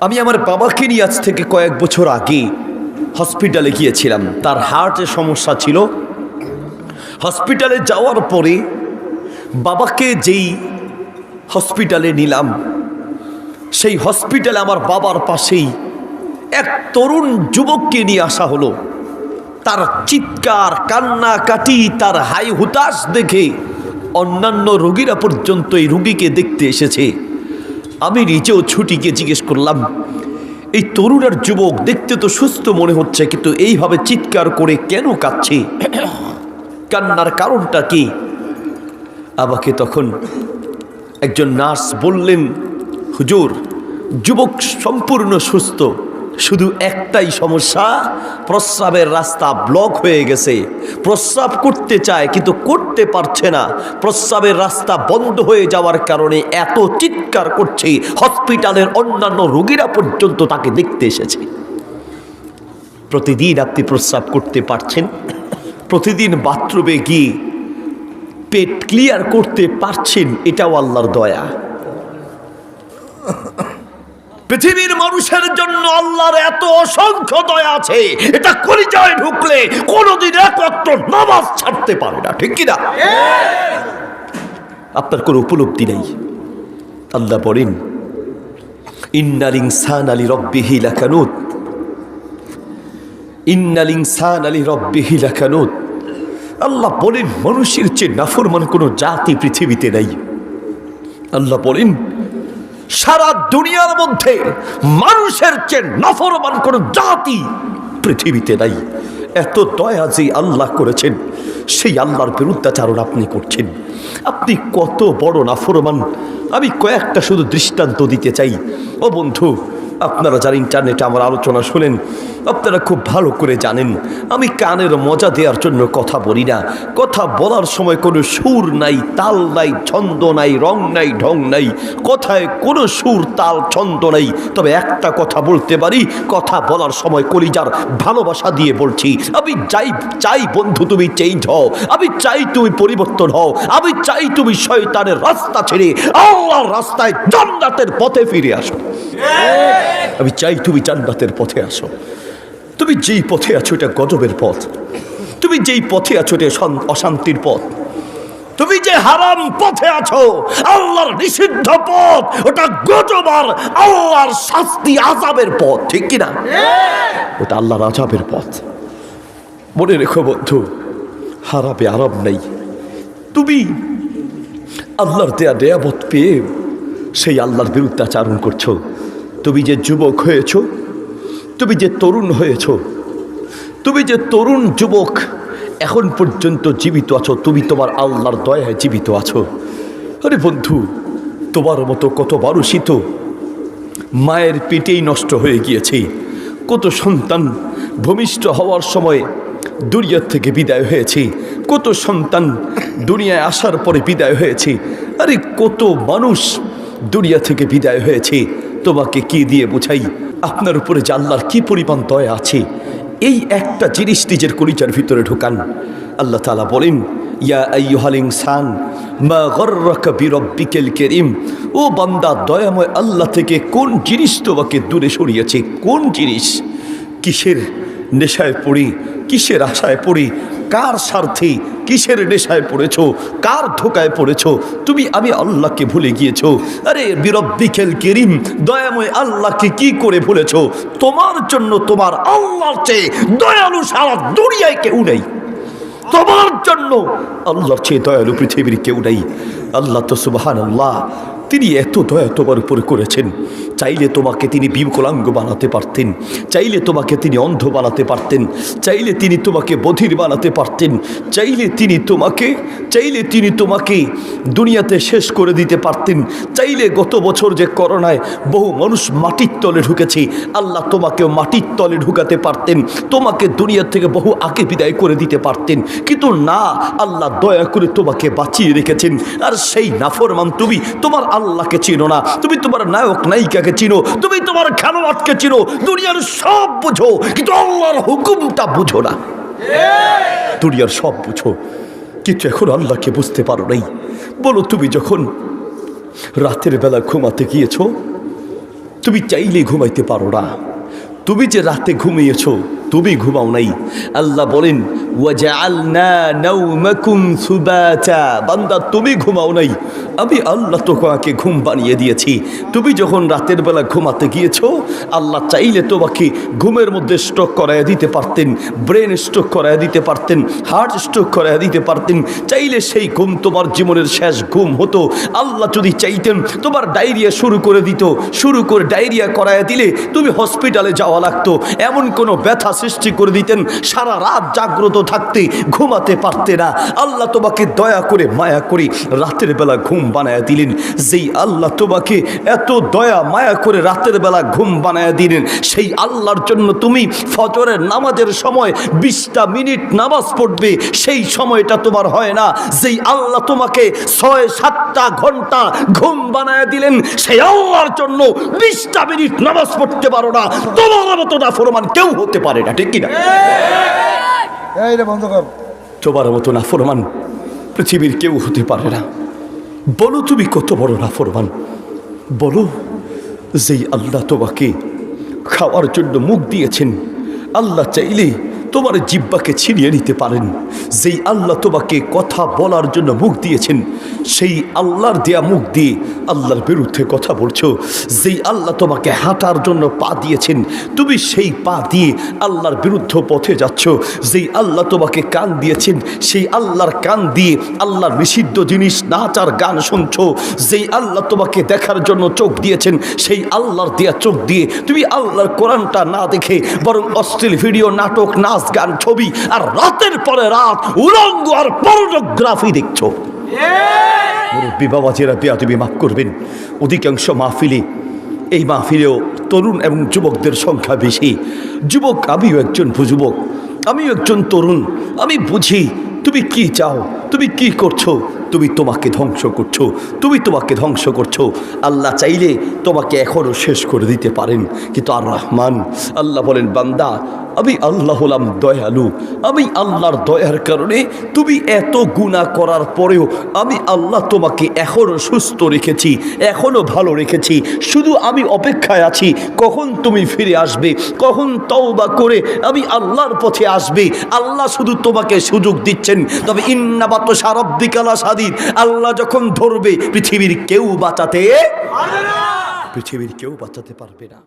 আমি আমার বাবাকে নিয়ে আজ থেকে কয়েক বছর আগে হসপিটালে গিয়েছিলাম। তার হার্টের সমস্যা ছিল। হসপিটালে যাওয়ার পরে বাবাকে যেই হসপিটালে নিলাম, সেই হসপিটালে আমার বাবার পাশেই এক তরুণ যুবককে নিয়ে আসা হলো। তার চিৎকার কান্নাকাটি তার হাই হুতাশ দেখে অন্যান্য রোগীরা পর্যন্ত এই রুগীকে দেখতে এসেছে। আমি নিজেও ছুটিকে জিজ্ঞেস করলাম, এই তরুণ আর যুবক দেখতে তো সুস্থ মনে হচ্ছে, কিন্তু এইভাবে চিৎকার করে কেন কাঁদছে? কান্নার কারণটা কি? আমাকে তখন একজন নার্স বললেন, হুজুর, যুবক সম্পূর্ণ সুস্থ। শুধু একটাই সমস্যা, প্রস্রাবের রাস্তা ব্লক হয়ে গেছে। প্রস্রাব করতে চায় কিন্তু করতে পারছে না। প্রস্রাবের রাস্তা বন্ধ হয়ে যাওয়ার কারণে এত চিৎকার করছে হসপিটালের অন্যান্য রোগীরা পর্যন্ত তাকে দেখতে এসেছে। প্রতিদিন আপনি প্রস্রাব করতে পারছেন, প্রতিদিন বাথরুমে গিয়ে পেট ক্লিয়ার করতে পারছেন, এটাও আল্লাহর দয়া। পৃথিবীর মানুষের জন্য আল্লাহর এত অসংখ্য দয়া আছে। এটা কলিজায় ঢুকলে কোনোদিন একত্র নামাজ ছাড়তে পারে না, ঠিক কিনা? আপনার কোনো উপলব্ধি নেই? আল্লাহ বলেন, ইন্নাল ইনসান আলী রব্বিহি লাকানুত। ইন্নাল ইনসান আলী রব্বিহি লাকানুত। আল্লাহ বলেন মানুষের চেয়ে নাফরমান কোনো জাতি পৃথিবীতে নেই। আল্লাহ বলেন সারা দুনিয়ার মধ্যে মানুষের চেয়ে নফরমান কোনো জাতি পৃথিবীতে নাই। এত দয়া যে আল্লাহ করেছেন, সেই আল্লাহর বিরুদ্ধাচারণ আপনি করছেন। আপনি কত বড় নাফরমান। আমি কয়েকটা শুধু দৃষ্টান্ত দিতে চাই। ও বন্ধু, আপনারা যারা ইন্টারনেটে আমার আলোচনা শোনেন আপনারা খুব ভালো করে জানেন আমি কানের মজা দেওয়ার জন্য কথা বলি না। কথা বলার সময় কোনো সুর নাই তাল নাই ছন্দ নাই রং নাই ঢং নাই। কথায় কোনো সুর তাল ছন্দ নাই। তবে একটা কথা বলতে পারি কথা বলার সময় কলিজার ভালোবাসা দিয়ে বলছি আমি চাই চাই বন্ধু তুমি চেঞ্জ হও। আমি চাই তুমি পরিবর্তন হও। আমি চাই তুমি শয়তানের রাস্তা ছেড়ে আল্লাহর রাস্তায় জান্নাতের পথে ফিরে আসো। আমি চাই তুমি জান্নাতের পথে আসো। তুমি যেই পথে আছো এটা গজবের পথ। তুমি যেই পথে আছো এটা অশান্তির পথ। তুমি যে হারাম পথে আছো আল্লাহর নিষিদ্ধ পথ ওটা গজবার আল্লাহর শাস্তি আজাবের পথ ঠিক কিনা? ওটা আল্লাহর আজাবের পথ। মনে রেখো বন্ধু হারাবে আরাম নেই। তুমি আল্লাহর দেয়া দেয়াবত পেয়ে সেই আল্লাহর বিরুদ্ধে আচরণ করছ। তুমি যে যুবক হয়েছ তুমি যে তরুণ হয়েছ, তুমি যে তরুণ যুবক, এখন পর্যন্ত জীবিত আছো, তুমি তোমার আল্লাহর দয়ায় জীবিত আছো। আরে বন্ধু, তোমার মতো কত মানুষই তো মায়ের পেটেই নষ্ট হয়ে গিয়েছে। কত সন্তান ভূমিষ্ঠ হওয়ার সময় দুনিয়ার থেকে বিদায় হয়েছে। কত সন্তান দুনিয়ায় আসার পরে বিদায় হয়েছে। আরে কত মানুষ দুনিয়া থেকে বিদায় হয়েছে। তোমাকে কি দিয়ে বোঝাই? আপনার উপরে যে কি পরিমাণ দয়া আছে, এই একটা জিনিস নিজের কলিজার ভিতরে ঢোকান। আল্লাহ তালা বলেন, ইয়া আইয়ুহাল ইনসান, মা গর্রাকা বিরব্বিকাল কারীম, ও বান্দা, দয়াময় আল্লাহ থেকে কোন জিনিস তোমাকে দূরে সরিয়েছে? কোন জিনিস? কিসের নেশায় পড়ি, কিসের আশায় পড়ে কার স্বার্থে কিসের নেশায় পড়েছ? কার ধোকায় পড়েছ? তুমি, আমি আল্লাহকে ভুলে গিয়েছো। আরে বিরব্বিকেল কেরিম, দয়াময় আল্লাহকে কি করে ভুলেছ? তোমার জন্য তোমার আল্লাহর চেয়ে দয়ালু সারা দুনিয়ায় কেউ নেই। তোমার জন্য আল্লাহর চেয়ে দয়ালু পৃথিবীর কেউ নেই। আল্লাহ তো সুবাহান আল্লাহ তিনি এত দয়া তোমার উপর করেছেন। চাইলে তোমাকে তিনি বিকলাঙ্গ বানাতে পারতেন। চাইলে তোমাকে তিনি অন্ধ বানাতে পারতেন। চাইলে তিনি তোমাকে বধির বানাতে পারতেন। চাইলে তিনি তোমাকে, চাইলে তিনি তোমাকে দুনিয়াতে শেষ করে দিতে পারতেন। চাইলে গত বছর যে করোনায় বহু মানুষ মাটির তলে ঢুকেছে, আল্লাহ তোমাকেও মাটির তলে ঢুকাতে পারতেন। তোমাকে দুনিয়া থেকে বহু আগে বিদায় করে দিতে পারতেন। কিন্তু না, আল্লাহ দয়া করে তোমাকে বাঁচিয়ে রেখেছেন। আর সেই নাফরমান তুমি তোমার আল্লাহকে চিনো না। তুমি তোমার নায়ক, নায়িকাকে চিনো। তুমি তোমার খেলোয়াড়কে চিনো। দুনিয়ার সব বুঝো, কিন্তু আল্লাহর হুকুমটা বুঝো না। দুনিয়ার সব বুঝো, কিন্তু এখন আল্লাহকে বুঝতে পারো নাই। বলো, তুমি যখন রাতের বেলা ঘুমাতে গিয়েছো, তুমি চাইলে ঘুমাইতে পারো না। তুমি যে রাতে ঘুমিয়েছ, তুমি ঘুমাও নাই। আল্লাহ বলেন বান্দা, তুমি ঘুমাও নাই। আমি আল্লাহ তোমাকে ঘুম বানিয়ে দিয়েছি। তুমি যখন রাতের বেলা ঘুমাতে গিয়েছো, আল্লাহ চাইলে তোমাকে ঘুমের মধ্যে স্ট্রোক করায় দিতে পারতেন ব্রেন স্ট্রোক করায় দিতে পারতেন হার্ট স্ট্রোক করায় দিতে পারতেন। চাইলে সেই ঘুম তোমার জীবনের শেষ ঘুম হতো। আল্লাহ যদি চাইতেন, তোমার ডায়রিয়া শুরু করে দিত। শুরু করে ডায়রিয়া করায় দিলে তুমি হসপিটালে যাওয়া লাগতো। এমন কোনো ব্যথা সৃষ্টি করে দিতেন, সারা রাত জাগ্রত থাকতে, ঘুমাতে পারতে না। আল্লাহ তোমাকে দয়া করে, মায়া করে রাতের বেলা ঘুম বানায় দিলেন। যেই আল্লাহ তোমাকে এত দয়া মায়া করে রাতের বেলা ঘুম বানায় দিলেন সেই আল্লাহর জন্য তুমি ফজরের নামাজের সময় বিশটা মিনিট নামাজ পড়বে সেই সময়টা তোমার হয় না। যেই আল্লাহ তোমাকে ছয় সাতটা ঘণ্টা ঘুম বানায় দিলেন সেই আল্লাহর জন্য বিশটা মিনিট নামাজ পড়তে পারো না। তোমার মতো না ফরমান কেউ হতে পারে না ঠিক কিনা তোমার মতো না ফরমান পৃথিবীর কেউ হতে পারে না। বলো তুমি কত বড় না ফরমান বলো যেই আল্লাহ তোমাকে খাওয়ার জন্য মুখ দিয়েছেন, আল্লাহ চাইলে তোমার জিব্বাকে ছিনিয়ে নিতে পারেন। যেই আল্লাহ তোমাকে কথা বলার জন্য মুখ দিয়েছেন সেই আল্লাহর দেয়া মুখ দিয়ে আল্লাহর বিরুদ্ধে কথা বলছো। যেই আল্লাহ তোমাকে হাঁটার জন্য পা দিয়েছেন, তুমি সেই পা দিয়ে আল্লাহর বিরুদ্ধ পথে যাচ্ছ। যেই আল্লাহ তোমাকে কান দিয়েছেন, সেই আল্লাহর কান দিয়ে আল্লাহর নিষিদ্ধ জিনিস নাচ আর গান শুনছো। যেই আল্লাহ তোমাকে দেখার জন্য চোখ দিয়েছেন, সেই আল্লাহর দেয়া চোখ দিয়ে তুমি আল্লাহর কোরআনটা না দেখে বরং অশ্লীল ভিডিও, নাটক, নাচ, গান, ছবি আর রাতের পরে রাত উলঙ্গ আর পর্নোগ্রাফি দেখছ। মুরব্বী বাবাজিরা পেয়া তুমি মাফ করবেন। অধিকাংশ মাহফিলে এই মাহফিলেও তরুণ এবং যুবকদের সংখ্যা বেশি। যুবক, আমিও একজন যুবক আমিও একজন তরুণ। আমি বুঝি তুমি কি চাও? তুমি কি করছ? তুমি তোমাকে ধ্বংস করছ, তুমি তোমাকে ধ্বংস করছ। আল্লাহ চাইলে তোমাকে এখনও শেষ করে দিতে পারেন। কিন্তু আর রহমান, আল্লাহ বলেন, বান্দা, আমি আল্লাহ হলাম দয়ালু, আমি আল্লাহর দয়ার কারণে তুমি এত গুণা করার পরেও আমি আল্লাহ তোমাকে এখনও সুস্থ রেখেছি, এখনও ভালো রেখেছি। শুধু আমি অপেক্ষায় আছি, কখন তুমি ফিরে আসবে, কখন তওবা করে আমি আল্লাহর পথে আসবে। আল্লাহ শুধু তোমাকে সুযোগ দিচ্ছেন। তবে ইন্নাবাত সারব্বিকালা সাদিদ আল্লাহ যখন ধরবে পৃথিবীর কেউ বাঁচাতে পৃথিবীর কেউ বাঁচাতে পারবে না।